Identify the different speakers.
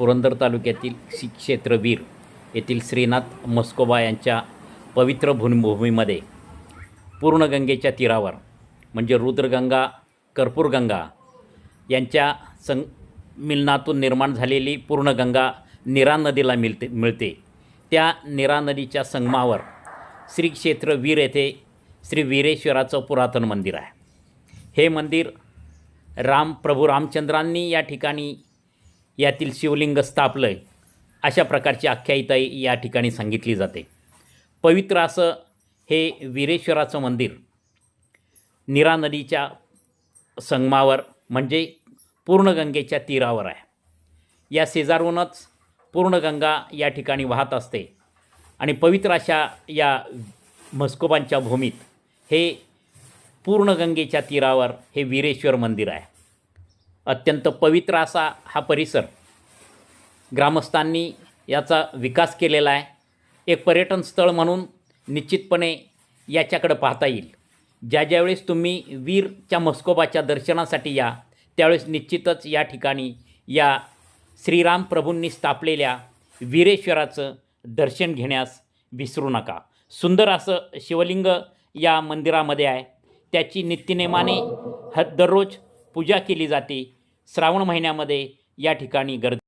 Speaker 1: पुरंदर तालुक्यातील श्री क्षेत्रवीर येथील श्रीनाथ मस्कोबा यांच्या पवित्र भूमिभूमीमध्ये पूर्णगंगेच्या तीरावर म्हणजे रुद्रगंगा कर्पूरगंगा यांच्या सं मिलनातून निर्माण झालेली पूर्णगंगा निरा नदीला मिळते मिळते. त्या निरा नदीच्या संगमावर श्री क्षेत्र वीर येथे श्री वीरेश्वराचं पुरातन मंदिर आहे. हे मंदिर राम प्रभू रामचंद्रांनी या ठिकाणी यातील शिवलिंग स्थापलं आहे अशा प्रकारची आख्यायिता या ठिकाणी सांगितली जाते. पवित्र असं हे वीरेश्वराचं मंदिर. निरा नदीच्या संगमावर म्हणजे पूर्णगंगेच्या तीरावर आहे. या शेजारूनच पूर्णगंगा या ठिकाणी वाहत असते. आणि पवित्र अशा या म्हस्कोबांच्या भूमीत हे पूर्णगंगेच्या तीरावर हे वीरेश्वर मंदिर आहे. अत्यंत पवित्र असा हा परिसर ग्रामस्थांनी याचा विकास केलेला आहे. एक पर्यटन स्थळ म्हणून निश्चितपणे याच्याकडं पाहता येईल. ज्या ज्यावेळेस तुम्ही वीरच्या मस्कोबाच्या दर्शनासाठी या त्यावेळेस निश्चितच या ठिकाणी या श्रीराम प्रभूंनी स्थापलेल्या वीरेश्वराचं दर्शन घेण्यास विसरू नका. सुंदर असं शिवलिंग या मंदिरामध्ये आहे. त्याची नित्यनेमाने ह दररोज पूजा केली जाते. श्रावण महिन्यामध्ये या ठिकाणी गर्दी